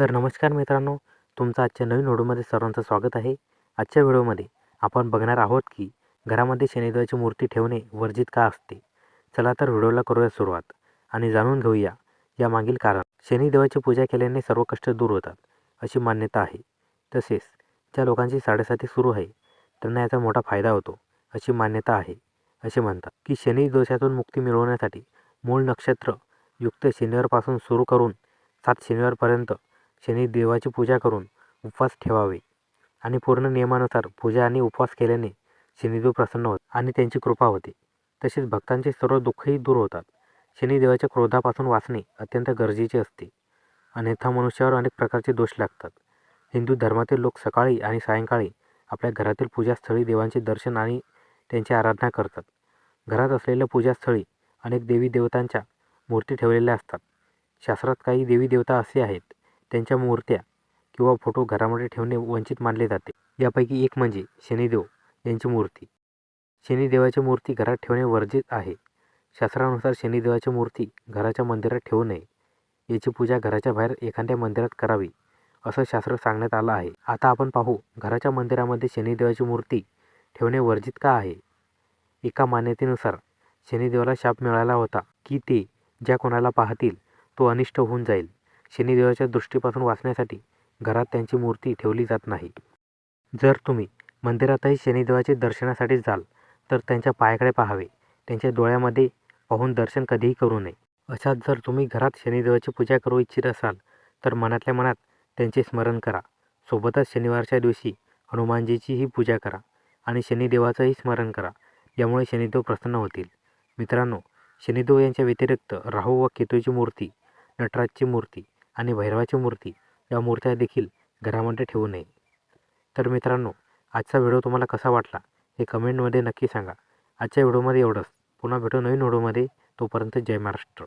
तर नमस्कार मित्रांनो तुमचं आजच्या नवीन व्हिडिओमध्ये सर्वांचं स्वागत आहे. आजच्या व्हिडिओमध्ये आपण बघणार आहोत की घरामध्ये शनिदेवाची मूर्ती ठेवणे वर्जित का असते? चला तर व्हिडिओला करूया सुरुवात आणि जाणून घेऊया. यामागील कारण शनिदेवाची पूजा केल्याने सर्व कष्ट दूर होतात अशी मान्यता आहे. तसेच ज्या लोकांची साडेसाती सुरू आहे त्यांना याचा मोठा फायदा होतो अशी मान्यता आहे. असे म्हणतात की शनी दोषातून मुक्ती मिळवण्यासाठी मूळ नक्षत्र युक्त शनिवारपासून सुरू करून सात शनिवारपर्यंत शनिदेवाची पूजा करून उपवास ठेवावे. आणि पूर्ण नियमानुसार पूजा आणि उपवास केल्याने शनिदेव प्रसन्न होत आणि त्यांची कृपा होते. तसेच भक्तांचे सर्व दुःखही दूर होतात. शनिदेवाच्या क्रोधापासून वाचणे अत्यंत गरजेचे असते. अन्यथा मनुष्यावर अनेक प्रकारचे दोष लागतात. हिंदू धर्मातील लोक सकाळी आणि सायंकाळी आपल्या घरातील पूजास्थळी देवांचे दर्शन आणि त्यांची आराधना करतात. घरात असलेल्या पूजास्थळी अनेक देवी देवतांच्या मूर्ती ठेवलेल्या असतात. शास्त्रात काही देवी देवता असे आहेत. त्यांच्या मूर्त्या किंवा फोटो घरामध्ये ठेवणे वंचित मानले जाते. यापैकी एक म्हणजे शनिदेव यांची मूर्ती. शनिदेवाची मूर्ती घरात ठेवणे वर्जित आहे. शास्त्रानुसार शनिदेवाची मूर्ती घराच्या मंदिरात ठेवू नये. याची पूजा घराच्या बाहेर एखाद्या मंदिरात करावी असं शास्त्र सांगण्यात आलं आहे. आता आपण पाहू घराच्या मंदिरामध्ये शनिदेवाची मूर्ती ठेवणे वर्जित का आहे? एका मान्यतेनुसार शनिदेवाला शाप मिळाला होता की ते ज्या कोणाला पाहतील तो अनिष्ट होऊन जाईल. शनिदेवाच्या दृष्टीपासून वाचण्यासाठी घरात त्यांची मूर्ती ठेवली जात नाही. जर तुम्ही मंदिरातही शनिदेवाचे दर्शनासाठी जाल तर त्यांच्या पायाकडे पाहावे. त्यांच्या डोळ्यामध्ये पाहून दर्शन कधीही करू नये. अशात जर तुम्ही घरात शनिदेवाची पूजा करू इच्छित असाल तर मनातल्या मनात त्यांचे स्मरण करा. सोबतच शनिवारच्या दिवशी हनुमानजीचीही पूजा करा आणि शनिदेवाचंही स्मरण करा. यामुळे शनिदेव प्रसन्न होतील. मित्रांनो शनिदेव यांच्या व्यतिरिक्त राहू व केतूची मूर्ती नटराजची मूर्ती आणि भैरवाची मूर्ती या मूर्त्या देखील घरामध्ये ठेवू नये. तर मित्रांनो आजचा व्हिडिओ तुम्हाला कसा वाटला हे कमेंटमध्ये नक्की सांगा. आजच्या व्हिडिओमध्ये एवढंच. पुन्हा भेटू नवीन व्हिडिओमध्ये. तोपर्यंत जय महाराष्ट्र.